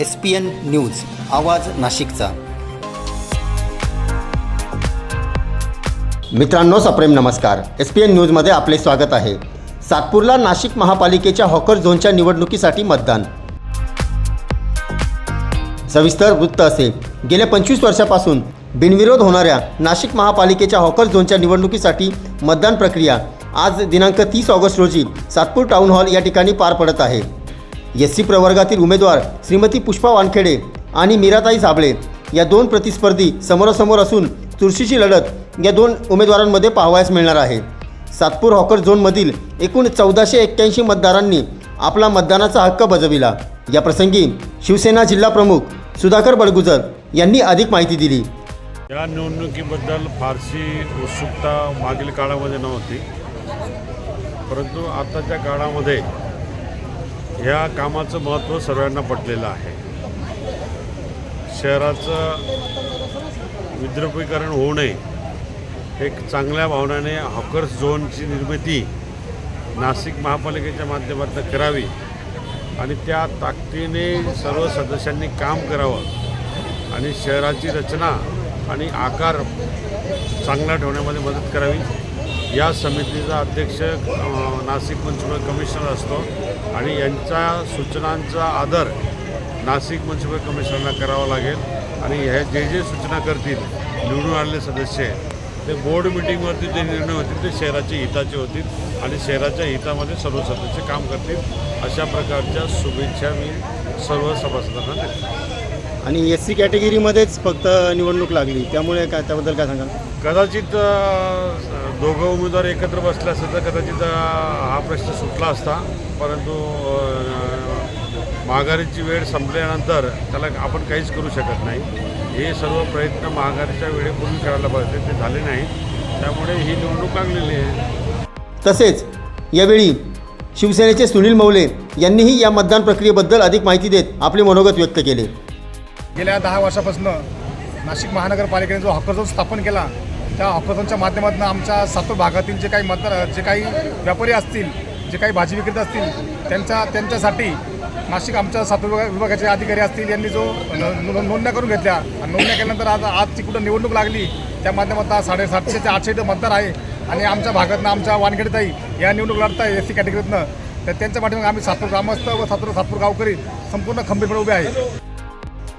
S P N news आवाज नाशिकचा. मित्रांनो सप्रेम नमस्कार. एस पी एन न्यूजमध्ये आपले स्वागत आहे. सातपूरला नाशिक महापालिकेच्या हॉकर झोनच्या निवडणुकीसाठी मतदान. सविस्तर वृत्त असे. गेल्या पंचवीस वर्षापासून बिनविरोध होणाऱ्या नाशिक महापालिकेच्या हॉकर झोनच्या निवडणुकीसाठी मतदान प्रक्रिया आज दिनांक तीस ऑगस्ट रोजी सातपूर टाउन हॉल या ठिकाणी पार पडत आहे. एस सी प्रवर्गातील उमेदवार श्रीमती पुष्पा वानखेडे आणि मीराताई साबळे या दोन प्रतिस्पर्धी समोरासमोर असून चुरशीची लढत या दोन उमेदवारांमध्ये पाहावयास मिळणार आहे. सातपूर हॉकर झोनमधील एकूण चौदाशे एक्क्याऐंशी मतदारांनी आपला मतदानाचा हक्क बजविला. या प्रसंगी शिवसेना जिल्हा प्रमुख सुधाकर बडगुजर यांनी अधिक माहिती दिली. या निवडणुकीबद्दल फारशी उत्सुकता मागील काळामध्ये नव्हती. परंतु आताच्या काळामध्ये ह्या कामाचं महत्त्व सर्वांना पटलेलं आहे. शहराचं विद्रुपीकरण होऊ नये. एक चांगल्या भावनाने हॉकर्स झोनची निर्मिती नाशिक महापालिकेच्या माध्यमातून करावी आणि त्या ताकदीने सर्व सदस्यांनी काम करावं आणि शहराची रचना आणि आकार चांगला ठेवण्यामध्ये मदत करावी. या समितीचा अध्यक्ष नाशिक म्युन्सिपल कमिशनर असतो आणि यांच्या सूचनांचा आदर नाशिक म्युन्सिपल कमिशनरला करावा लागेल. आणि ह्या जे जे सूचना करतील निवडून आलेले सदस्य ते बोर्ड मिटिंगवरती जे निर्णय होतील ते शहराच्या हिताचे होतील आणि शहराच्या हितामध्ये सर्व सदस्य काम करतील. अशा प्रकारच्या शुभेच्छा मी सर्व सभासदांना देतो. आणि एस सी कॅटेगरीमध्येच फक्त निवडणूक लागली. त्यामुळे काय त्याबद्दल काय सांगाल? कदाचित अ, दोघं उमेदवार एकत्र बसले असते तर कदाचित अ, हा प्रश्न सुटला असता. परंतु अ, महागारीची वेळ संपल्यानंतर त्याला आपण काहीच करू शकत नाही. हे सर्व प्रयत्न महागारीच्या वेळेपूर्वी करायला पाहिजे ते झाले नाहीत त्यामुळे ही निवडणूक लागलेली आहे. तसेच यावेळी शिवसेनेचे सुनील मौले यांनीही या मतदान प्रक्रियेबद्दल अधिक माहिती देत आपले मनोगत व्यक्त केले. गेल्या दहा वर्षापासून नाशिक महानगरपालिकेने जो हॉकरझोन स्थापन केला त्या हॉकरझोनच्या माध्यमातून आमच्या सातूर भागातील जे काही मतदार जे काही व्यापारी असतील जे काही भाजी विक्रेते असतील त्यांच्या त्यांच्यासाठी नाशिक आमच्या सातूर विभाग- विभागाचे अधिकारी असतील यांनी जो नोंदण्या करून घेतल्या. आणि नोंदण्या केल्यानंतर आज आजची कुठं निवडणूक लागली त्या माध्यमात आज साडेसातशे ते आठशे इथं मतदार आहे. आणि आमच्या भागातनं आमच्या वानखेडताई या निवडणूक लढत आहे एस सी कॅटेगरीतनं. तर त्यांच्या पाठीमागे आम्ही सातूर ग्रामस्थ व सातूर सातपूर गावकरी संपूर्ण खंबीरपणे उभे आहे.